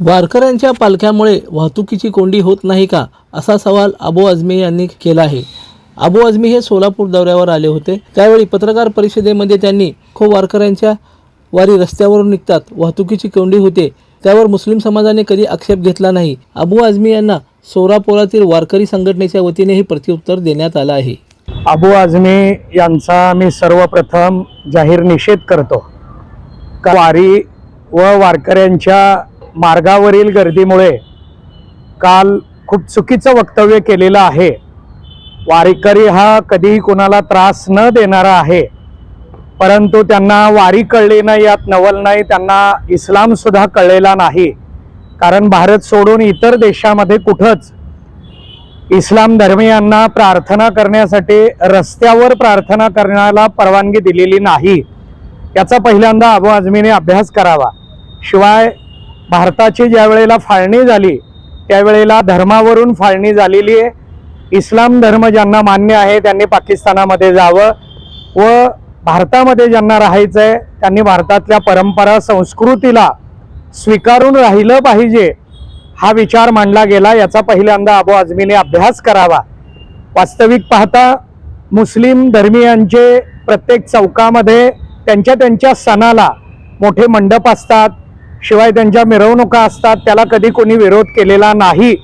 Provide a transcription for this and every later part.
वारकऱ्यांच्या पालख्यामुळे वाहतुकीची कोंडी होत नाही का असा सवाल अबू आझमी यांनी केला आहे. अबू आझमी हे सोलापूर दौऱ्यावर आले होते. त्यावेळी पत्रकार परिषदेमध्ये त्यांनी खो वारकऱ्यांच्या वारी रस्त्यावरून निघतात. वाहतुकीची कोंडी होते. त्यावर मुस्लिम समाजाने कधी आक्षेप घेतला नाही. अबू आझमी यांना सोरापोरातील वारकरी संघटनेच्या वतीनेही प्रत्युत्तर देण्यात आलं आहे. अबू आझमी यांचा मी सर्वप्रथम जाहीर निषेध करतो. का वारी व वारकऱ्यांच्या मार्गावरील गर्दीमुळे काल खूप चुकीचं वक्तव्य केलेलं आहे. वारीकरी हा कधीही कोणाला त्रास न देणारा आहे. परंतु त्यांना वारी कळली नाही यात नवल नाही त्यांना इस्लाम सुद्धा कळलेला नाही. कारण भारत सोडून इतर देशामध्ये कुठंच इस्लाम धर्मीयांना प्रार्थना करण्यासाठी रस्त्यावर प्रार्थना करण्याला परवानगी दिलेली नाही. याचा पहिल्यांदा अबू आझमीने अभ्यास करावा. शिवाय भारताची ज्या वेळेला फाळणी झाली त्यावेळेला धर्मावरून फाळणी झालेली आहे. इस्लाम धर्म ज्यांना मान्य आहे त्यांनी पाकिस्तानामध्ये जावं व भारतामध्ये ज्यांना राहायचं आहे त्यांनी भारतातल्या परंपरा संस्कृतीला स्वीकारून राहिलं पाहिजे हा विचार मांडला गेला. याचा पहिल्यांदा अबू आझमीने अभ्यास करावा. वास्तविक पाहता मुस्लिम धर्मीयांचे प्रत्येक चौकामध्ये त्यांच्या त्यांच्या सणाला मोठे मंडप असतात. शिवाय त्यांच्या मिरवणुका असतात. त्याला कधी कोणी विरोध केलेला नाही.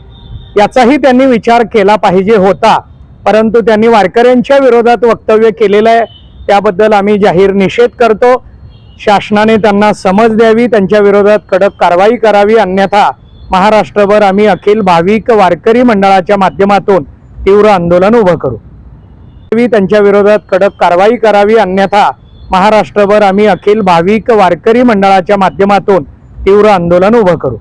याचाही त्यांनी विचार केला पाहिजे होता. परंतु त्यांनी वारकऱ्यांच्या विरोधात वक्तव्य केलेलं आहे. त्याबद्दल आम्ही जाहीर निषेध करतो. शासनाने त्यांना समज द्यावी त्यांच्या विरोधात कडक कारवाई करावी. अन्यथा महाराष्ट्रभर आम्ही अखिल भाविक वारकरी मंडळाच्या माध्यमातून तीव्र आंदोलन उभं करू. त्यांच्या विरोधात कडक कारवाई करावी. अन्यथा महाराष्ट्रभर आम्ही अखिल भाविक वारकरी मंडळाच्या माध्यमातून तीव्र आंदोलन उभं करू.